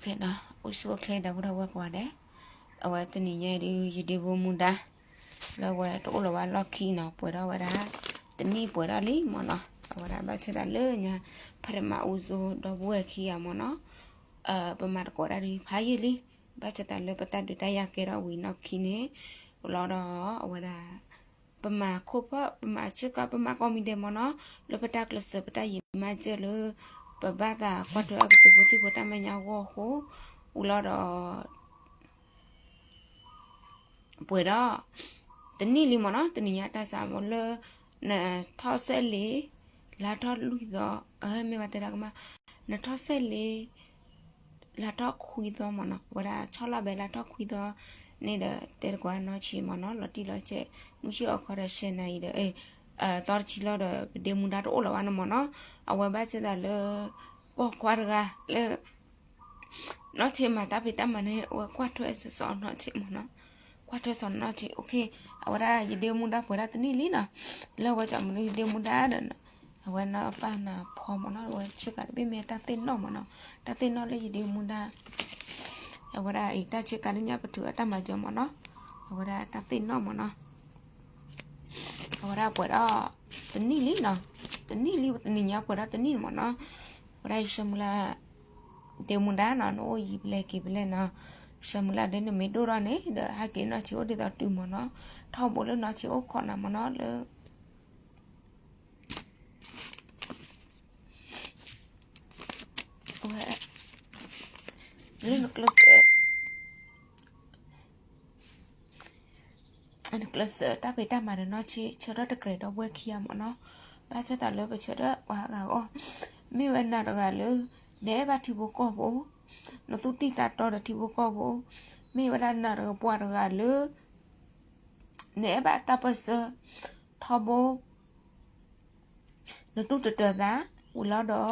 Okay na usu kle da bura wa kwa de awa tini nye di yidi bo munda la wa to la wa lucky na pwe da wa da tini pwe da li mo na awa da ba che da le nya phare ma usu do bwe khi ya mo na a pa ma ko da di pha yi li ba che da le pa ta du da ya ke da wi na khi ne lo da awa da ပမာခိုပပမာချက်ကပမာကောမီဒေမနောလပတာကလစပတာယမကျလ ပပတာကွတ်တော့ကတပုတိပတမညာဝဟိုဦးလာတော့ပွေတော့တနည်းလီမနော်တနည်းရတဆာမလနထောက်ဆက်လီလာတော့လူတော့အဲမေမတဲ့ကမနထောက်ဆက်လီလာတော့ခွေတော့မနော်ဝရချောလာပဲလာတော့ခွေတော့နေတဲ့တဲ့ကွာနော်ချီမနော်လတိလချက်မရှိအခရရှင်နေတယ်အေး အဲတော်ချီလာတဲ့ဒေမူဒါတော့လောဝနမနော်အဝဘတ်ချက်တယ်လေပေါ်ကွာရကလေနော်ချီမတာပိတမနေဝကွာထွဲစစောနော်ချီမနော်ကွာထွဲစောနော်ချီโอเคအဝရယဒေမူဒါပေါ်ရတနီလီနော်လောဝကြမလို့ယဒေမူဒါတဲ့အဝနာပါနာဖော်မနော်ဝချက်ကပြမေတာတင်နော်မနော်တာတင်နော်လေယဒေမူဒါအဝရအိတချက်ကလည်းညပတူအတမကြောမနော်အဝရတာတင်နော်မနော် အဝရပွေတော့တနီလီနော်တနီလီတနီညာပွေတော့တနီမနော်ဝရရှမလာတေမွန်ဒါနော်နိုယီဘလက်ကိဘလက်နော်ရှမလာတဲ့မေဒိုရနေဒဟာကေနော်ချီအိုဒေတာတူမနော်ထောက်ပေါ်လို့နော်ချီအိုခေါ်နာမနော်လေဝဲလေနကလစ อันกลัสตาไปตามาเนาะชิชดตะเกรดอบเวคียมเนาะบาชตาเลยไปชดว่าก็อ๋อมีวันน่ะก็เลยเดบาทิบกอบ่นสุติตาตอทิบกอบ่มีวันน่ะก็ปวดก็เลยเนบาตาปะซะทอโบนตุตะตะดาอุลอดอ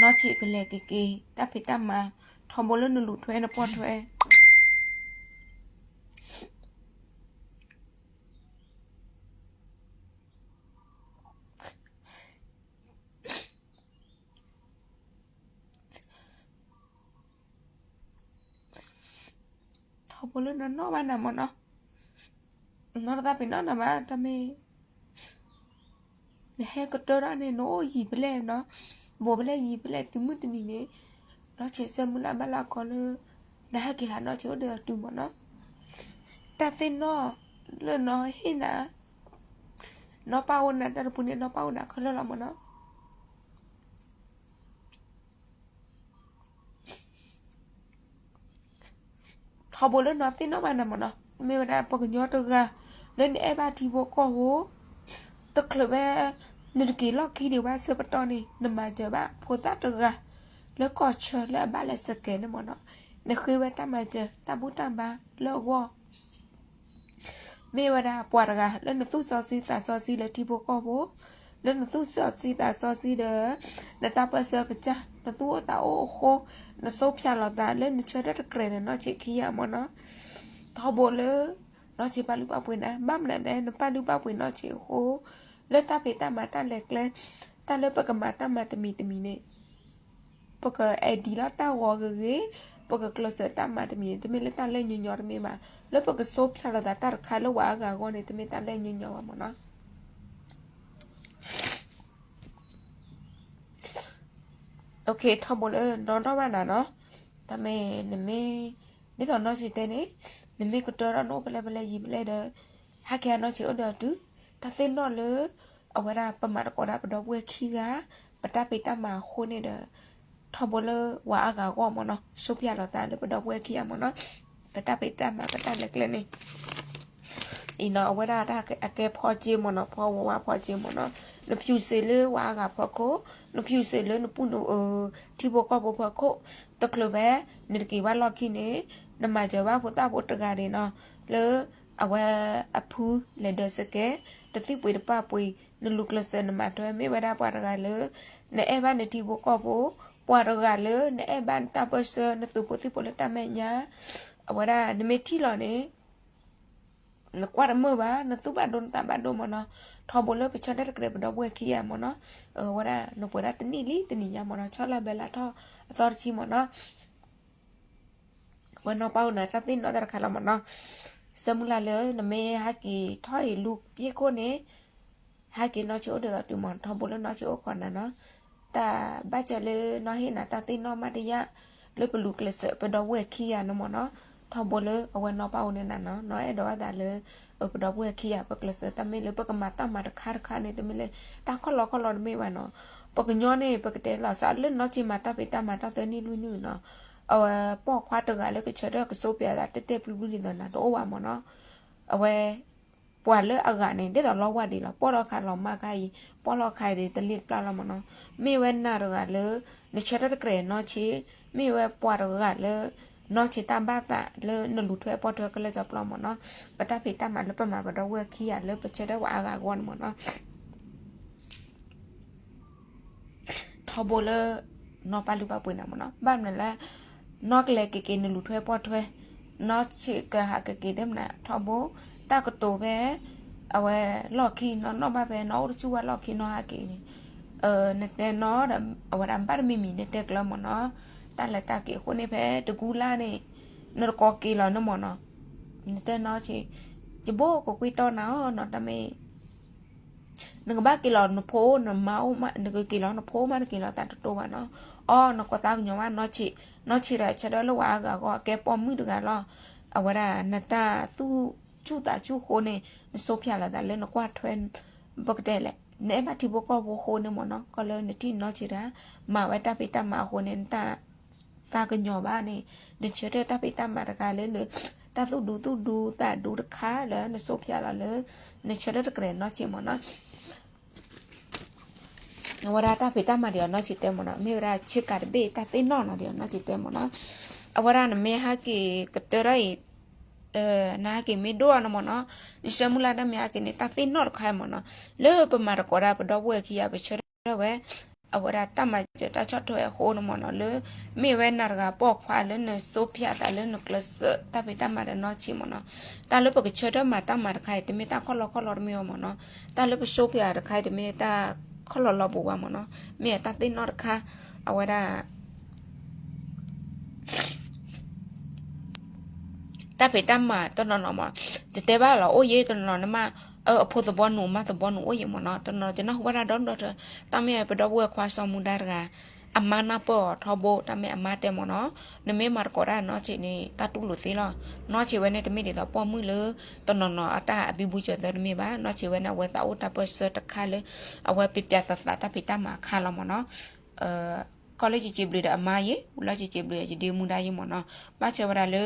นอชิกะเลกิกิตาไปตามาทอโบลนลุถวยนปอถวย နေဟကတော်ရနေနိုယီပလဲနော်ဘောပလဲယီပလဲတူမှုတနီနေနော်ချေစမလာမလာခေါ်လို့နာဟကေဟာနော်ချိုးတယ်တူမနော်တသိနော်လနော်ဟိနာနော်ပါဝနာတရပုနေနော်ပါဝနာခလလာမနော်ထ ဘောလနာတင်တော့မနမနမေမနာပကညောတကလင်းအဘတီဘောကောဟိုတကလဘဲနရကီလောက်ခီဒီဝါဆပတော်နေနမကြပါဖိုတာတကလကောချလဘလစကဲနမနနခွေဝတမကြတဘူတံပါလောဝမေဝနာပွာရကလနသူစောစီတစောစီလက်တီဘောကောဘော နနသူစစီတာစောစီဒနတပစကချနသူတာအိုခိုနစောဖျာလာတာလဲနချရတကရနနချေခီယမနသဘောလေနချေပါလူပပွင့်အမမလန်တဲ့နပါလူပပွင့်နချေဟိုလက်တပေတမတလက်ကလဲတလပကမတမတမီတမီနဲ့ပကအဒီလာတာဝဂရေပကကလစတမတမီတမီလက်တလက်ညညော်မီမှာလက်ပကစောဖျာလာတာတခါလဝါဂါကောနေတမီတလက်ညညော်ပါမနော် โอเคทำหมดเลยนอนรอบวันนะเนาะทำไมเนี่ยไม่นี่ตอนนอนสิเต้นี่เนี่ยไม่ก็ตัวเราโน้ไปเลยไปเลยยิบเลยเด้อหาแกนอนสิเอาเด้อดูถ้าเส้นนอนเลยเอาไว้ได้ประมาณก็ได้ประดอกเวขี้กะปะตาไปตามาโคเนี่ยเด้อထဘလဝါကကောမနော်ဆုပြလာတာလေပတော့ဝဲခီရမနော်ပတပိတမပတလက်ကလနေအင်းနော်ဝရတာအကဲဖောချေမနော်ဖောဝါဖောချေမနော် နဖြူစေလေဝါကဖောကိုနဖြူစေလေနပုနအတီဘောကဘောဖောကိုတကလပဲနေကေဝါလော်ခီနေနမကြဝါဖတာဘောတကားနေနော်လေအဝအဖူးလေဒစကေတတိပွေတပပွေနလူကလစနမတွဲမေဝဒပွားတကလေနေအဘနတီဘောကဘောပွာရဂါလေနေဘန်တာပစနတူပတိပလတမညာအဝရနမေတီလောနေ นกว่าเมื่อวานนตุบาดนตาบาดมเนาะทอบุลไปชอได้กระเบดอบวยขี้มเนาะเออว่าได้นกว่าได้ตนี่ลีตนี่ยามเนาะชอลาเบลาทอตอร์ชิมเนาะวันนอเป้านะตัดตินเนาะแต่ขาลมเนาะสมุลาเลยนเมฮากิถอยลูกพี่คนนี้ฮากินอชิโอเดือดดูมอนทอบุลนอชิโอคนนะเนาะแต่บ้าจะเลยนอเห็นนะตัดตินนอมาดิยะเลยเป็นลูกเลยเสเป็นดอบวยขี้มเนาะ ทอมบลเอาไว้นอปาอุนนั่นเนาะน้อยดอกแต่เลยเออปดอกเวขี้อะปกลสแต่ไม่เลยปกมาตั้งมาคาคาเนี่ยแต่ไม่เลยตาข้อรอข้อรอไม่ไหวเนาะปกย้อนเนี่ยปกเตเราสาเล่นเนาะจีมาตั้งไปตั้งมาตั้งเตนี่ลุยนู่เนาะเอาปอกควาตกอะไรก็เชื่อก็โซเปียแต่เตะปลุกนี่ตอนนั้นตัวว่ามันเนาะเอาไว้ปวดเลือดอากาศเนี่ยเดี๋ยวเราว่าดีเราปวดเราขาดเรามากใครปวดเราใครเดี๋ยวตะลิดปลาเรามันเนาะไม่เว้นหน้าเราเลยในเชื่อได้เกรนเนาะชีไม่เว้นปวดเราเลย နော်ချီတမ်ဘာတာလေနလူထွဲပေါ်ထွဲကလေကြောက်ပလောမနော်ပတဖိတမလပမဘတော့ဝဲခီရလေပချက်တဲ့ဝါကကွန်မနော်ထဘလနော်ပါလူပါပွေးနာမနော်ဘာမလဲနော်ကလေကေကေနလူထွဲပေါ်ထွဲနော်ချီကဟာကေကေတယ်မနာထဘตากโตပဲအဝဲလော်ခီနော်နော်ဘာပဲနော်ချူဝါလော်ခီနော်ဟာကီเออเนี่ยเนาะအဝရမ်ပါမီမီတဲ့ကလမနော် တလက်တကေခုနေပဲတကူလာနေနော်ကောကီလာနော်မနော်တဲ့နော်ချီကြဘောကိုကွီတော့နော်နော်တမေနငဘာကီလာနဖိုးနမောမနကကီလာနဖိုးမနကီလာတတ်တော့ပါနော်အော်နော်ကတာညောမနော်ချီနော်ချီရချက်တော့လောအားကောကဲပေါ်မှုတကလောအဝရနတာသူကျူတာကျူခိုးနေဆိုဖျလာတာလဲနကွာထွဲဘကတဲ့လေနေမတိဘကောဘခိုးနေမနော်ကလနတိနော်ချီရာမဝတပိတမခိုးနေတာ တာကညောပါနေဒီချတဲ့တပိတမတကလဲလေတာသူဒူသူဒူတာဒူတခါလဲနဆိုဖျလာလဲနေချတဲ့ကရဲနော်ချီမနော်နဝရတာပိတမရနော်ချီတဲမနော်မေရာချစ်ကရဘေတာတေနော်နော်ရနော်ချီတဲမနော်အဝရနမေဟာကီကတရိုင်เออนาเกมิโดนะมอนะนิชมุลาดามยาเกเนตาตินอดคายมอนะเลปมาตะกอดาปดอเวคิยาเปเชรเว အဝရတမကျတချတ်ထွဲဟိုးနမနော်လေမေဝဲနာကပေါခွာလဲနဆိုဖျာတာလဲနကလစတပိတမရနော်ချီမနော်တာလပကချရမတမရခိုင်တမေတာခလခလရမေမနော်တာလပဆိုဖျာရခိုင်တမေတာခလလဘူဝမနော်မေတာတိနော်ခါအဝရတပ်ဖေတတ်မှာတနော်နော်မှာတတဲပါလားအိုရေးတနော်နမ เออพอตบอนูมาตบอนูโอ้ยมอนะตนอจะนะว่าดอนดอตามเมปดอบัวควาซอมุดารกาအမနာပေါ်ထဘတမဲအမတဲမနော်နမေမာကောရာနော်ချီနေတတူလို့သေးလားနော်ချီဝဲနေတမေတွေတော့ပေါ်မှုလေတနော်နော်အတာအဘိဘူးချတဲ့မေပါနော်ချီဝဲနေဝဲတာဥတာပစတခါလေအဝဲပြပြသသတာပိတမခါလမနော်အဲ college ကြည့်ပြီးတဲ့အမရေဦးလာကြည့်ပြီးရဒီမူဒါရေမနော်ပါချဝရလေ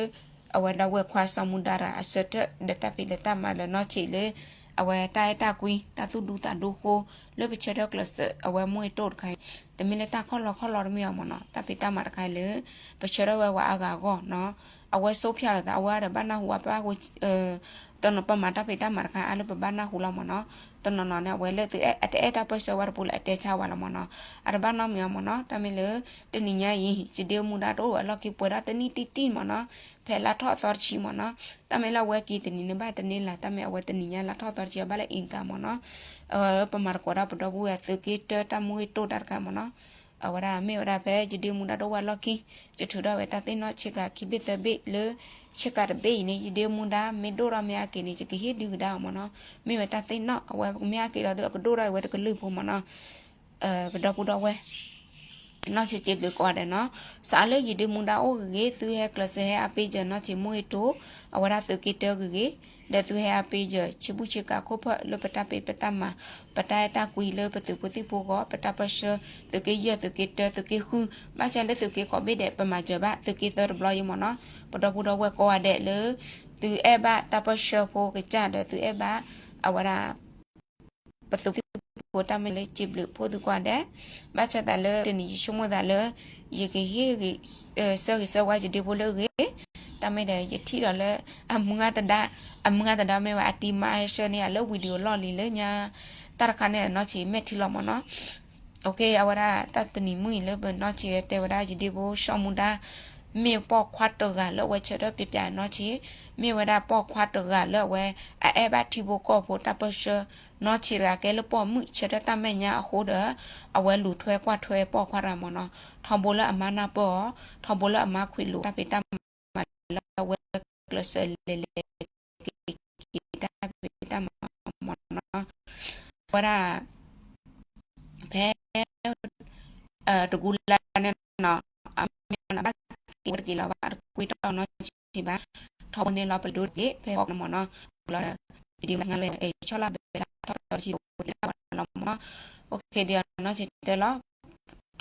အဝဲတော့ဝဲခွာဆောင်မှုဒါရာအစတဒတာပိလတမလနော်ချီလေ အဝဲတိုင်တာကွီတာသူဒူတာဒူကိုလေပချေတော့ကလစအဝဲမွေတိုတ်ခိုင်တမီလက်တာခေါ်လောခေါ်လောမြောမနော်တပိတမတခိုင်လေပချေတော့ဝဲဝအာကာကောနော်အဝဲဆိုးဖျားတာအဝဲရဘာနာဟူပါကိုအဲ တနပမတာပိတမတခိုင်အလပဘာနာဟူလာမနော်တနနော်နဲ့ဝဲလက်တဲ့အတဲတာပစဝရပူလက်တဲချဝလာမနော်အရဘာနာမြောမနော်တမီလေတနိညာယီစီဒေမူဒါတော့အလော်ကီပွေရတနီတီတီမနော်ဖဲလာထော့သောချီမနော်တမဲလာဝဲကီတနီနေဘာတနေလာတမဲဝဲတနီညာလာထော့သောချီဘာလဲအင်ကမနော်အပမာကောရာပတော့ဘူးရသကေတတမွေတိုတာကမနော်အဝရမေဝရဖဲဂျဒီမူနာတော့ဝါလော်ကီဂျထူတော့ဝဲတသိနော်ချစ်ကခိဘစ်တဘေလေ ချစ်ကတဘေနေဂျဒီမူဒါမေဒိုရမယာကီနေချကဟီဒီဒါမနော်မေဝတသိနော်အဝဲမယာကီတော့ကဒိုရဝဲတကလူဖို့မနော်အဲဘဒပူတော့ဝဲနော်ချစ်ချစ်ပြီးကွာတယ်နော်စားလေရီဒီမူဒါအိုကေသူရဲ့ကလစဟဲအပေးကြနော်ချီမွေတိုအဝရသူကီတဲကေ တဲ့သူဟဲအပေးကြချစ်ဘူးချစ်ကခုဖလပတပေပတမပတယတကွီလပတုပတိပိုကပတပရှသူကေရသူကေတသူကေခုမချန်တဲ့သူကေကဘေတဲ့ပမာကြပါသူကေသောဘလယမနော်ပဒပူတော့ဝဲကောရတဲ့လေသူအဲဘတပရှဖို့ကကြတဲ့သူအဲဘအဝရပတုပိုတမလေးကြည့်လို့ဖို့သူကွာတဲ့မချတာလေတနီရှုံမတာလေရေကေဟေဆောဆောဝါကြဒီပိုလေ တမဲတဲ့ယတိတော့လေအမငါတဒအမငါတဒမဲဝအတီမာရှနေအလောဗီဒီယိုလော်လီလေညာတရခနဲ့နော်ချီမက်တီလော်မနော်โอเคအဝရတတနီမွေလေဘနော်ချီတေဝရကြဒီဘောရှောမူဒါမေပေါခွတ်တော့ကလောဝဲချတော့ပြပြနော်ချီမေဝဒပေါခွတ်တော့ကလောဝဲအဲဘတ်တီဘောကောဖို့တပရှနော်ချီရကဲလပေါ်မှုချတဲ့တမဲညာအဟိုးဒအဝဲလူထွဲကွာထွဲပေါခွတ်ရမနော်ထောင်ဘလအမနာပေါ်ထောင်ဘလအမခွေလူတပိတ class le le kita kita mono wara pe eh dugula ne no amena ba ki ki la ba ku to no chi ba tho ne la pa do de pe ok no mono la di ma ngale e chola be la to chi ku la ba no mo ok dia no chi de la tho bol pa nyo la che da ke ma ke amena to da ba du wara pa tho bol tin no mono ba ba lu ba bu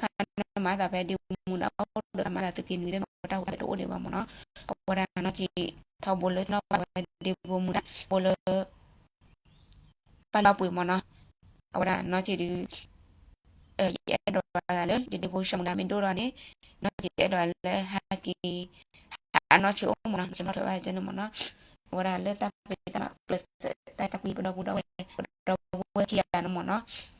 ရနမနော်တက်အဲမေဝရတဲ့တမတူလို့တော့ပတမချပ်တာအားကောနမနော်ကုတတ်တယ်လို့တော့ဘူးတော့ဝဲတဲတာကွီ lati boko boko no mo no atu ta do no che che ble shamunda proji no me wara awa ta du tu ga mo no ta do no do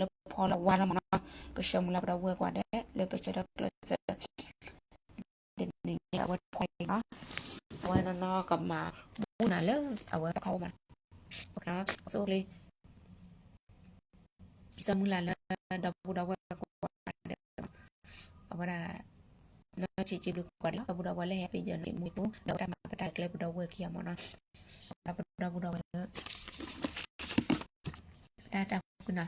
lo pola wala mana ke shom la bra work wada le pe chada klase den ni ya wat point na wana na ka ma bu na le a wa ka ma ka so le sa mula la da bu da wa ko wada awara na chi chi lu ko la bu da wala happy jan chi mu bu da ta ma pa ta le bu da work ya mana da bu da bu da wa ta ta kuna